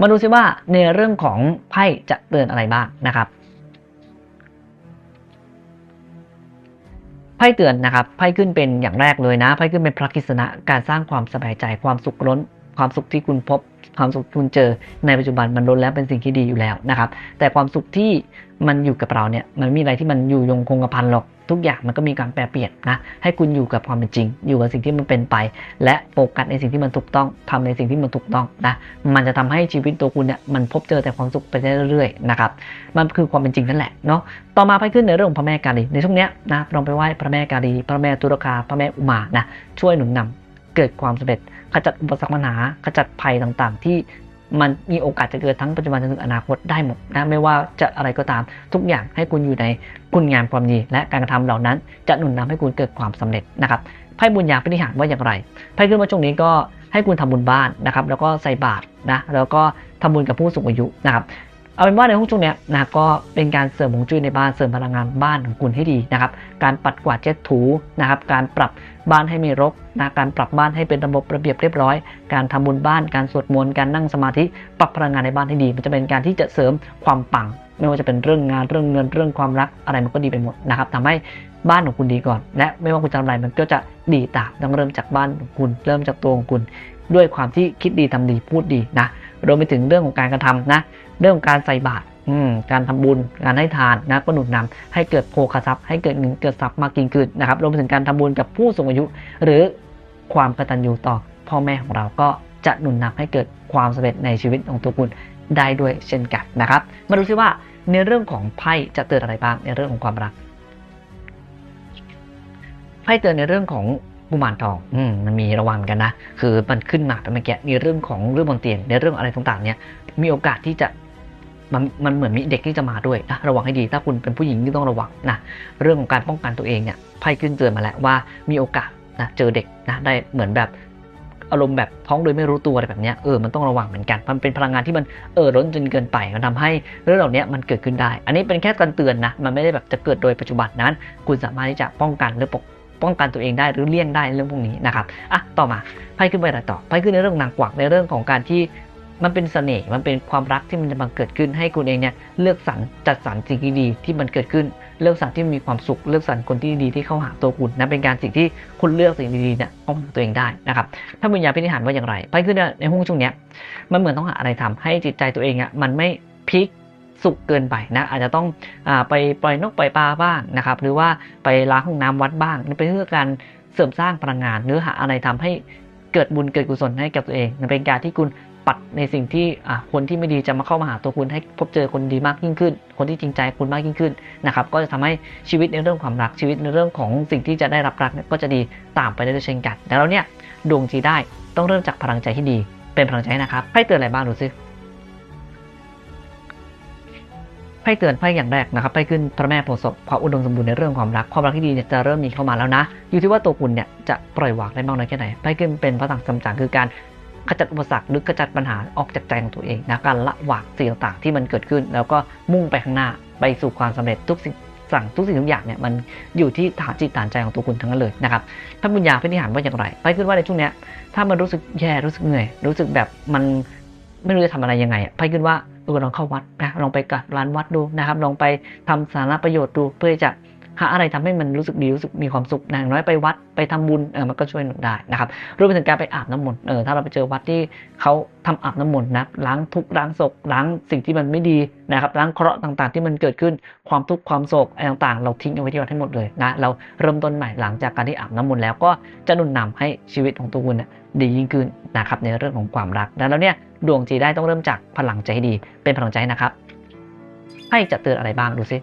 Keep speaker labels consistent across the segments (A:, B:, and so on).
A: มาดูซิว่าในเรื่องของไพ่จะเตือนอะไรบ้างนะครับ ไพ่เตือนนะครับ ไพ่ขึ้นเป็นอย่างแรกเลยนะ ไพ่ขึ้นเป็นพระกิษณะการสร้างความสบายใจ ความสุขล้น ความสุขที่คุณพบ ความสุขที่คุณเจอในปัจจุบันมันล้นแล้วเป็นสิ่งที่ดีอยู่แล้วนะครับ แต่ความสุขที่มันอยู่กับเราเนี่ยมันมีอะไรที่มันอยู่ยงคงกระพันหรอกทุกอย่างมันก็มีการแปรเปลี่ยนนะให้คุณอยู่กับความเป็นจริง อยู่กับสิ่งที่มันเป็นไป และโฟกัสในสิ่งที่มันถูกต้องทำในสิ่งที่มันถูกต้องนะมันจะทำให้ชีวิตตัวคุณเนี่ยมันพบเจอแต่ความสุขไปเรื่อยๆนะครับมันคือความเป็นจริงนั่นแหละเนาะต่อมาไปขึ้นในเรื่องของพระแม่กาลีในช่วงเนี้ยนะลองไปไหว้พระแม่กาลีพระแม่ตุรคาพระแม่อุมานะช่วยหนุนนำ เกิดความสำเร็จขจัดอุปสรรคปัญหาขจัดภัยต่างๆ ที่มันมีโอกาสจะเกิดทั้งปัจจุบันจนถึงอนาคตได้หมดนะไม่ว่าจะอะไรก็ตามทุกอย่างให้คุณอยู่ในคุณงามความดี และการกระทำเหล่านั้น จะหนุนนำให้คุณเกิดความสำเร็จนะครับไพ่บุญญาพินิหารว่าอย่างไรไพ่ขึ้นมาช่วงนี้ก็ให้คุณทำบุญบ้านนะครับแล้วก็ใส่บาตรนะแล้วก็ทำบุญกับผู้สูงอายุนะครับ เอาเป็นว่าในห้องช่วงเนี้ยนะก็เป็นการเสริมฮวงจุ้ยในบ้านเสริมพลังงานบ้านของคุณให้ดีนะครับ การปัดกวาดเช็ดถูนะครับ การปรับบ้านให้ม่รกนะการปรับบ้านให้เป็นระบบระเบียบเรียบร้อย การทำบุญบ้าน การสวดมนต์การนั่งสมาธิ ปรับพลังงานในบ้านให้ดี มันจะเป็นการที่จะเสริมความปัง ไม่ว่าจะเป็นเรื่องงานเรื่องเงินเรื่องความรักอะไรมันก็ดีไปหมดนะครับทำให้บ้านของคุณดีก่อน และไม่ว่าคุณจะทำอะไรมันก็จะดีตามต้องเริ่มจากบ้านของคุณ เริ่มจากตัวของคุณ ด้วยความที่คิดดีทำดีพูดดีนะ รวมไปถึงเรื่องของการกระทำนะ เรื่องของการใส่บาตรการทำบุญการให้ทานนะก็หนุนนำให้เกิดโภคทรัพย์ให้เกิดเงินเกิดทรัพย์มากยิ่งขึ้นนะครับรวมไปถึงการทำบุญกับผู้สูงอายุ หรือความกตัญญูต่อพ่อแม่ของเราก็จะหนุนนำให้เกิดความสำเร็จในชีวิตของตัวคุณได้ด้วยเช่นกันนะครับ มาดูซิว่าในเรื่องของไพ่จะเตือนอะไรบ้างในเรื่องของความรักไพ่เตือนในเรื่องของ กุมารทอง อืมมันมีระวังกันนะ คือมันขึ้นมาเป็นเมื่อกี้ในเรื่องของเรื่องบนเตียงในเรื่องอะไรต่างๆ เนี่ย มีโอกาสที่จะมันมันเหมือนมีเด็กที่จะมาด้วยนะระวังให้ดี ถ้าคุณเป็นผู้หญิงที่ต้องระวังนะเรื่องของการป้องกันตัวเองเนี่ยไพ่ขึ้นเตือนมาแล้วว่ามีโอกาสนะเจอเด็กนะได้เหมือนแบบอารมณ์แบบท้องโดยไม่รู้ตัวอะไรแบบเนี้ยเออมันต้องระวังเหมือนกัน มันเป็นพลังงานที่มันเออล้นจนเกินไปมันทำให้เรื่องเหล่านี้มันเกิดขึ้นได้ อันนี้เป็นแค่การเตือนนะมันไม่ได้แบบจะเกิดโดยปัจจุบันนั้น คุณสามารถที่จะป้องกันหรือปก ป้องกันตัวเองได้หรือเลี่ยงได้เรื่องพวกนี้นะครับอะต่อมาไพ่ขึ้นไปอะไรต่อไพ่ขึ้นในเรื่องนางกวักในเรื่องของการที่มันเป็นเสน่ห์มันเป็นความรักที่มันจะบังเกิดขึ้นให้คุณเองเนี่ยเลือกสรรจัดสรรสิ่งที่ดีที่มันเกิดขึ้น เลือกสรรที่มีความสุข เลือกสรรคนที่ดีที่เข้าหาตัวคุณนะเป็นการสิ่งที่คุณเลือกสิ่งดีๆเนี่ยเข้าหาตัวเองได้นะครับถ้าบุญญาพินิหารว่าอย่างไรไปขึ้นในห้องช่วงเนี้ยมันเหมือนต้องหาอะไรทำให้จิตใจตัวเองอะมันไม่พีค สุขเกินไปนะอาจจะต้องอไปปล่อยนกปล่อยปลาบ้างนะครับหรือว่าไปล้างห้องน้ำวัดบ้างนี่เป็นเพื่อการเสริมสร้างพลังงานเนื้อหาอะไรทำให้เกิดบุญเกิดกุศลให้กับตัวเองมันเป็นการที่คุณปัดในสิ่งที่คนที่ไม่ดีจะมาเข้ามาหาตัวคุณให้พบเจอคนดีมากยิ่งขึ้น คนที่จริงใจคุณมากยิ่งขึ้นนะครับก็จะทำให้ชีวิตในเรื่องความรักชีวิตในเรื่องของสิ่งที่จะได้รับรักนี่ยก็จะดีตามไปได้ด้วยเช่นกันแล้วเนี่ยดวงจีได้ต้องเริ่มจากพลังใจที่ดีเป็นพลังใจนะครับให้เตือนอะไรบ้างดูซิ ไพ่เตือนไพ่อย่างแรกนะครับไพ่ขึ้นพระแม่โพธิ์ศพความอุดมสมบูรณ์ในเรื่องความรักความรักที่ดีเนี่ยจะเริ่มมีเข้ามาแล้วนะ อยู่ที่ว่าตัวคุณเนี่ยจะปล่อยวางได้มากน้อยแค่ไหนไพ่ขึ้นเป็นพระต่างคำจางคือการขจัดอุปสรรคหรือขจัดปัญหาออกจากใจของตัวเองนะการละวางสิ่งต่างๆที่มันเกิดขึ้น แล้วก็มุ่งไปข้างหน้าไปสู่ความสำเร็จทุกสิ่งสั่งทุกสิ่งทุกอย่างเนี่ยมันอยู่ที่ฐานจิตฐานใจของตัวคุณทั้งนั้นเลยนะครับท่านบุญญาพินิหารว่าอย่างไร ไปขึ้นว่าในช่วงเนี้ยถ้ามันรู้สึกแย่รู้สึกเหนื่อย รู้สึกแบบมันไม่รู้จะทำอะไรยังไงไปขึ้นว่า เออลองเข้าวัดนะลองไปกับร้านวัดดูนะครับ ลองไปทำสาระประโยชน์ดูเพื่อจะ หาอะไรทำให้มันรู้สึกดีรู้สึกมีความสุขอย่างน้อยไปวัดไปทำบุญเออมันก็ช่วยหนุนได้นะครับรวมไปถึงการไปอาบน้ำมนต์เออถ้าเราไปเจอวัดที่เขาทำอาบน้ำมนต์นะล้างทุกล้างโศกล้างสิ่งที่มันไม่ดีนะครับล้างเคราะห์ต่างๆ ที่มันเกิดขึ้นความทุกข์ความโศกอะไรต่างๆ เราทิ้งเอาไว้ที่วัดให้หมดเลยนะเราเริ่มต้นใหม่หลังจากการที่อาบน้ำมนต์แล้วก็จะหนุนนำให้ชีวิตของตัวคุณเนี่ยดียิ่งขึ้นนะครับในเรื่องของความรักแล้วเนี่ยดวงจีได้ต้องเริ่มจากพลังใจให้ดีเป็นพลังใจนะครับ ให้จะเตือนอะไรบ้างดูซิ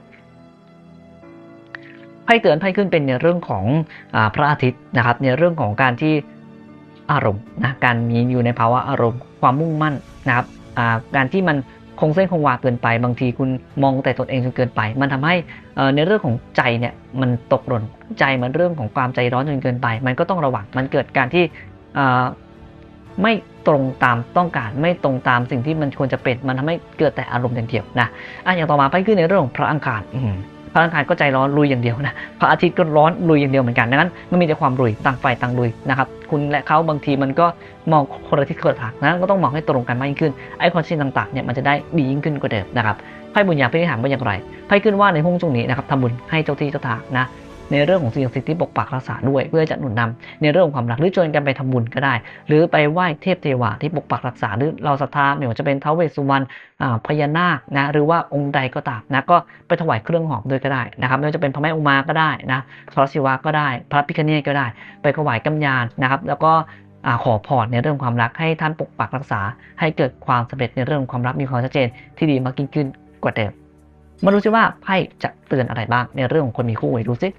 A: ไพ่เตือนไพ่ขึ้นเป็นในเรื่องของอพระอาทิตย์นะครับ ในเรื่องของการที่อารมณ์นะการมีอยู่ในภาวะอารมณ์ ความมุ่งมั่นนะครับการที่มันคงเส้นคงวาเกินไป บางทีคุณมองแต่ตนเองจนเกินไป มันทำให้ในเรื่องของใจเนี่ยมันตกหล่นใจมันเรื่องของความใจร้อนจนเกินไป มันก็ต้องระวังมันเกิดการที่ไม่ตรงตามต้องการไม่ตรงตามสิ่งที่มันควรจะเป็น มันทำให้เกิดแต่อารมณ์อย่างเดียวนะอะอย่างต่อมาไปขึ้นในเรื่องของพระอังคาร พระอังคารก็ใจร้อนลุยอย่างเดียวนะพระอาทิตย์ก็ร้อนลุยอย่างเดียวเหมือนกันดังนั้นมันมีแต่ความลุยต่างฝ่ายต่างลุยนะครับคุณและเขาบางทีมันก็มองคนละทิศคนละทางนะก็ต้องมองให้ตรงกันมากยิ่งขึ้นไอ้คอนชินต์ต่างๆเนี่ยมันจะได้ดียิ่งขึ้นกว่าเดิมนะครับไพ่บุญญาพิธีหารว่าอย่างไรไพ่ขึ้นว่าในห้องช่วงนี้นะครับทำบุญให้เจ้าที่เจ้าทางนะ ในเรื่องของสิ่งศักดิ์สิทธิ์ที่ปกปักรักษาด้วย เพื่อจะหนุนนำในเรื่องของความรักหรือชวนกันไปทำบุญก็ได้ หรือไปไหว้เทพเทวาที่ปกปักรักษาหรือเราศรัทธาไม่ว่าจะเป็นท้าวเวสสุวรรณพญานาคนะหรือว่าองค์ใดก็ตามนะก็ไปถวายเครื่องหอมด้วยก็ได้นะครับไม่ว่าจะเป็นพระแม่อุมาก็ได้นะพระศิวะก็ได้ พระพิฆเนศก็ได้ ไปถวายกำยานนะครับแล้วก็อขอพรในเรื่องความรักให้ท่านปกปักรักษา ให้เกิดความสำเร็จในเรื่องความรักมีความชัดเจนที่ดีมากยิ่งขึ้นกว่าเดิมมาดูซิว่าไพ่จะเตือนอะไรบ้างในเรื่องของคนมีคู่ไปดูซิ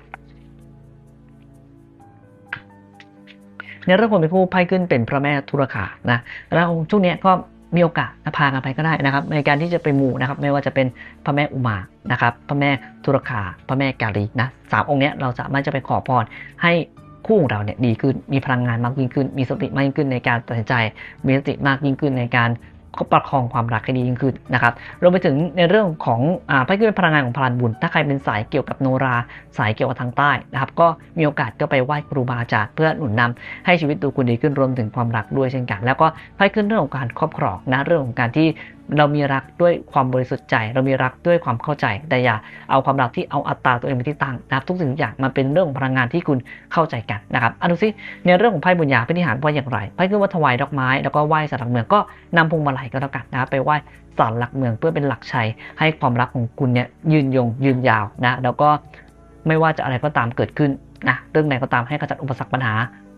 A: ในเรื่องคนเป็นผู้ไพ่ขึ้นเป็นพระแม่ธุรคานะแล้วช่วงนี้ก็มีโอกาสนะพากันไปก็ได้นะครับ ในการที่จะไปมูนะครับ ไม่ว่าจะเป็นพระแม่อุมานะครับพระแม่ธุรคาพระแม่กาลีนะสามองค์นี้เราสามารถจะไปขอพรให้คู่ของเราเนี่ยดีขึ้นมีพลังงานมากยิ่งขึ้น มีสติมากยิ่งขึ้นในการตัดสินใจ มีสติมากยิ่งขึ้นในการ ประคองความรักให้ดียิ่งขึ้นนะครับรวมไปถึงในเรื่องของอ่าไพ่ขึ้นเป็นพลังงานของพลานบุญ ถ้าใครเป็นสายเกี่ยวกับโนรา สายเกี่ยวกับทางใต้นะครับ ก็มีโอกาสก็ไปไหว้ครูบาอาจารย์เพื่อหนุนนำให้ชีวิตตัวคุณดีขึ้นรวมถึงความรักด้วยเช่นกัน แล้วก็ไพ่ขึ้นเรื่องของการครอบครองนะเรื่องของการที่เรามีรักด้วยความบริสุทธิ์ใจ เรามีรักด้วยความเข้าใจ แต่อย่าเอาความรักที่เอาอัตราตัวเองเป็นที่ตั้งนะครับทุกสิ่งทุกอย่างมันเป็นเรื่องของพลังงานที่คุณเข้าใจกันนะครับอะดูซิในเรื่องของไพ่บุญญาพินิหารว่าอย่างไรไพ่ขึ้นว่าถวายดอกไม้แล้วก็ไหว้สารหลักเมืองก็นำพวงมาลัยก็แล้วกันนะครับไปไหว้ศาลหลักเมืองเพื่อเป็นหลักชัย ให้ความรักของคุณเนี่ยยืนยงยืนยาวนะแล้วก็ไม่ว่าจะอะไรก็ตามเกิดขึ้นนะเรื่องไหนก็ตามให้ขจัดอุปสรรคปัญหา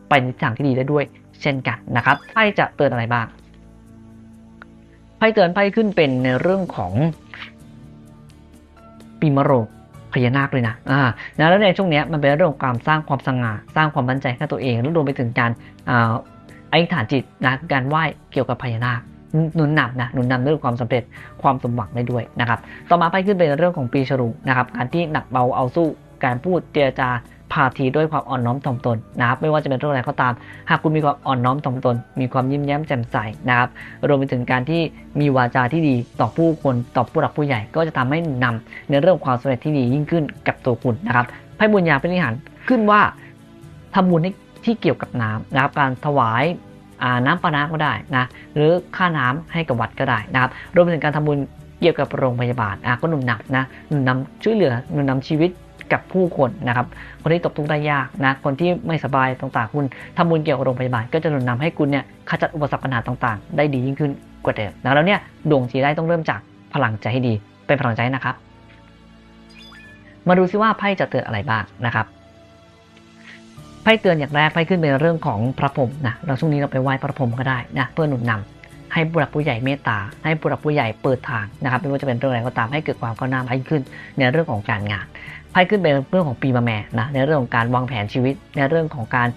A: ไปในทางที่ดีได้ด้วยเช่นกันนะครับไพ่จะเตือนอะไรบ้าง พ่เตือนไพ่ขึ้นเป็นในเรื่องของปีมะโรงพญานาคเลยนะ อ่านะแล้วในช่วงนี้มันเป็นเรื่องของการสร้างความสง่า สร้างความมั่นใจให้ตัวเอง แล้วรวมไปถึงการอ่าอธิษฐานจิตนะ การไหว้เกี่ยวกับพญานาคหนุนนำนะหนุนนำเรื่องความสำเร็จความสมหวังได้ด้วยนะครับ ต่อมาไพ่ขึ้นเป็นเรื่องของปีฉลูนะครับ การที่หนักเบาเอาสู้ การพูดเจรจา พาทีด้วยความอ่อนน้อมถ่อมตนนะครับไม่ว่าจะเป็นเรื่องอะไรก็ตาม หากคุณมีความอ่อนน้อมถ่อมตน มีความยิ้มแย้มแจ่มใสนะครับรวมไปถึงการที่มีวาจาที่ดีต่อผู้คนต่อผู้หลักผู้ใหญ่ ก็จะทำให้นำในเรื่องความสำเร็จที่ดียิ่งขึ้นกับตัวคุณนะครับไพ่บุญญาเป็นนิหารขึ้นว่าทำบุญที่เกี่ยวกับน้ำนะครับการถวายาน้ำปานะก็ได้นะหรือค่าน้ำให้กับวัดก็ได้นะครับรวมไปถึงการทำบุญเกี่ยวกับโรงพยาบาลอะก็หนุนนำนะหนุนนำช่วยเหลือหนุนนำชีวิต กับผู้คนนะครับ คนที่ตกทุกข์ได้ยากนะ คนที่ไม่สบายต่างๆ คุณทำบุญเกี่ยวกับโรงพยาบาลก็จะหนุนนำให้คุณเนี่ยขจัดอุปสรรคปัญหาต่างๆ ได้ดียิ่งขึ้นกว่าเดิมนะแล้วเนี่ยดวงจีได้ต้องเริ่มจากพลังใจให้ดี เป็นพลังใจนะครับ มาดูซิว่าไพ่จะเตือนอะไรบ้างนะครับไพ่เตือนอย่างแรกไพ่ขึ้นเป็นเรื่องของพระพรหมนะเราช่วงนี้เราไปไหว้พระพรหมก็ได้นะเพื่อหนุนนำ ให้ผู้หลักผู้ใหญ่เมตตา ให้ผู้หลักผู้ใหญ่เปิดทางนะครับไม่ว่าจะเป็นเรื่องอะไรก็ตามให้เกิดความก้าวหน้ามากยิ่งขึ้นในเรื่องของการงานไพ่ขึ้นเป็นเรื่องของปีมะแม่นะในเรื่องของการวางแผนชีวิต ในเรื่องของการ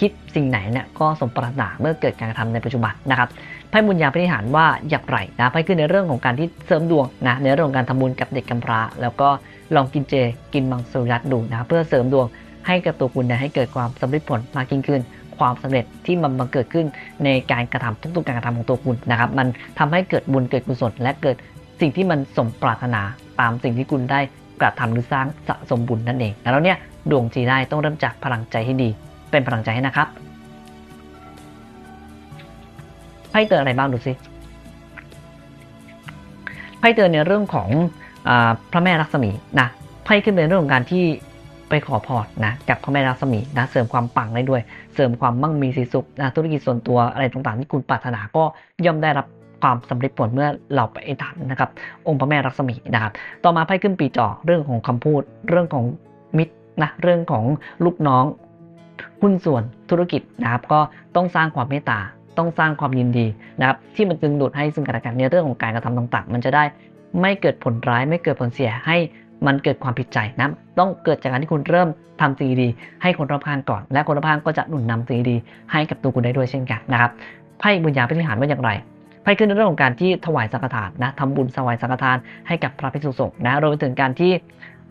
A: คิดสิ่งไหนเนี่ยก็สมปรารถนาเมื่อเกิดการกระทำในปัจจุบันนะครับไพ่บุญญาพิธีหารว่าอย่างไรนะไพ่ขึ้นในเรื่องของการที่เสริมดวงนะในเรื่องของการทำบุญกับเด็กกำพร้า แล้วก็ลองกินเจกินมังสวิรัตดูนะเพื่อเสริมดวงให้กับตัวคุณนี่ยให้เกิดความสำเร็จผลมากยิ่งขึ้น ความสำเร็จที่มันบังเกิดขึ้นในการกระทำทุกๆการกระทำของตัวคุณนะครับ มันทำให้เกิดบุญเกิดกุศลและเกิดสิ่งที่มันสมปรารถนาตามสิ่งที่คุณได้กระทำหรือสร้างสะสมบุญนั่นเอง แล้วเนี่ยดวงจีได้ต้องเริ่มจากพลังใจให้ดี เป็นพลังใจให้นะครับไพ่เตือนอะไรบ้างดูสิไพ่เตือนในเรื่องของอพระแม่ลักษมีนะไพ่ขึ้นเป็นเรื่องของการที่ ไปขอพรนะกับพระแม่ลักษมีนะเสริมความปังได้ด้วย เสริมความมั่งมีสีสุขนะธุรกิจส่วนตัวอะไรต่างๆที่คุณปรารถนาก็ย่อมได้รับความสำเร็จผลเมื่อเราไปฐานนะครับ องค์พระแม่ลักษมีนะครับ ต่อมาไพ่ขึ้นปีจอเรื่องของคำพูด เรื่องของมิตรนะเรื่องของลูกน้องหุ้นส่วนธุรกิจนะครับก็ต้องสร้างความเมตตาต้องสร้างความยินดีนะครับที่มันจึงดูดให้ซึ่งกันและกันในเรื่องของการกระทำต่างๆ มันจะได้ ไม่เกิดผลร้ายไม่เกิดผลเสียให้มันเกิดความผิดใจนะต้องเกิดจากการที่คุณเริ่มทำสิ่งดีให้คนรอบข้างก่อน และคนรอบข้างก็จะหนุนนำสิ่งดีให้กับตัวคุณได้ด้วยเช่นกันนะครับไพ่บุญญาพิธิหารว่าอย่างไรไพ่ขึ้นในเรื่องของการที่ถวายสังฆทานนะทำบุญถวายสังฆทานให้กับพระภิกษุสงฆ์นะรวมไปถึงการที่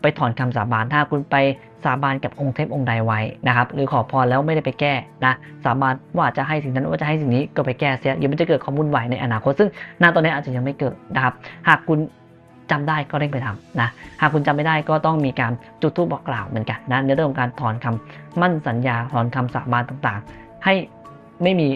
A: ไปถอนคำสาบานถ้าคุณไปสาบานกับองค์เทพองค์ใดไว้นะครับ หรือขอพรแล้วไม่ได้ไปแก้นะสาบานว่าจะให้สิ่งนั้นว่าจะให้สิ่งนี้ก็ไปแก้เสียเดี๋ยวมันจะเกิดความวุ่นวายในอนาคตซึ่งณตอนนี้อาจจะยังไม่เกิดนะครับ หากคุณจำได้ก็เร่งไปทำนะ หากคุณจำไม่ได้ก็ต้องมีการจุดธูปบอกกล่าวเหมือนกันนะในเรื่องของการถอนคำมั่นสัญญาถอนคำสาบานต่างๆ ให้ไม่มี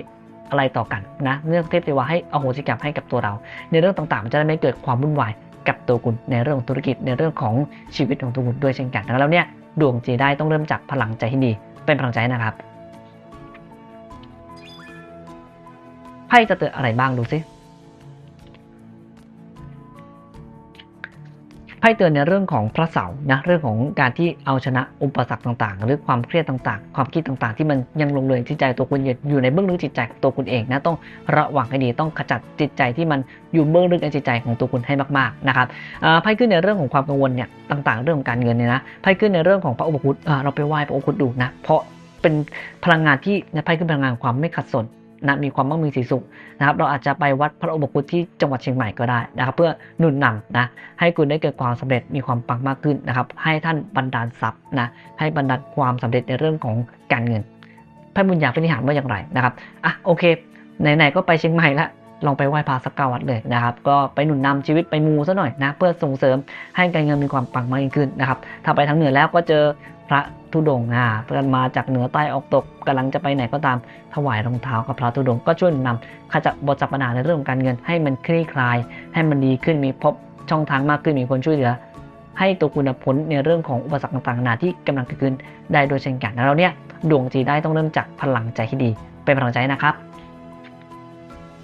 A: อะไรต่อกันนะเรื่องเทพเทวาให้อโหสิกรรมให้กับตัวเรา ในเรื่องต่างๆมันจะได้ไม่เกิดความวุ่นวาย กับตัวคุณในเรื่องของธุรกิจในเรื่องของชีวิตของตัวคุณด้วยเช่นกันดังนั้นแล้วเนี่ยดวงจีได้ต้องเริ่มจากพลังใจที่ดีเป็นพลังใจนะครับไพ่จะเตือนอะไรบ้างดูซิ พ่เตือนในเรื่องของพระเสาร์นะเรื่องของการที่เอาชนะอุปสรรคต่าง ๆ หรือความเครียดต่าง ๆ ความคิดต่างๆ ที่มันยังลงเลยที่ใจตัวคุณอยู่ในเบื้องลึกจิตใจตัวคุณเองนะต้องระวังให้ดีต้องขจัดจิตใจที่มันอยู่เบื้องลึกในจิตใจของตัวคุณให้มากๆนะครับไพ่ขึ้นในเรื่องของความกังวลเนี่ยต่างๆ เรื่องของการเงินเนี่ยนะไพ่ขึ้นในเรื่องของพระอุปคุตเราไปไหว้พระอุปคุตดูนะเพราะเป็นพลังงานที่ไพ่ขึ้นพลังงานความไม่ขัดสน นะมีความมั่งมีสีสุขนะครับเราอาจจะไปวัดพระอุปคุตที่จังหวัดเชียงใหม่ก็ได้นะครับ เพื่อหนุนนำนะให้คุณได้เกิดความสำเร็จมีความปังมากขึ้นนะครับ ให้ท่านบันดาลทรัพย์นะให้บันดาลความสำเร็จในเรื่องของการเงินพระบุญญาพินิหารว่าอย่างไรนะครับอะโอเคไหนๆก็ไปเชียงใหม่ละลองไปไหว้พระสักเก้าวัดเลยนะครับ ก็ไปหนุนนำชีวิตไปมูซะหน่อยนะเพื่อส่งเสริมให้การเงินมีความปังมากยิ่งขึ้นนะครับ ถ้าไปทางเหนือแล้วก็เจอ พระธุดงค์อ่าเพื่อนมาจากเหนือใต้ออกตกกำลังจะไปไหนก็ตามถวายรองเท้ากับพระธุดงค์ก็ช่วยนำขจัดบทจับปัญหาในเรื่องของการเงินให้มันคลี่คลาย ให้มันดีขึ้นมีพบช่องทางมากขึ้นมีคนช่วยเหลือ ให้ตัวคุณพ้นในเรื่องของอุปสรรคต่างๆนานาที่กำลังเกิดขึ้นได้โดยเช่นกันแล้วเนี่ยดวงจีได้ต้องเริ่มจากพลังใจที่ดี เป็นพลังใจนะครับ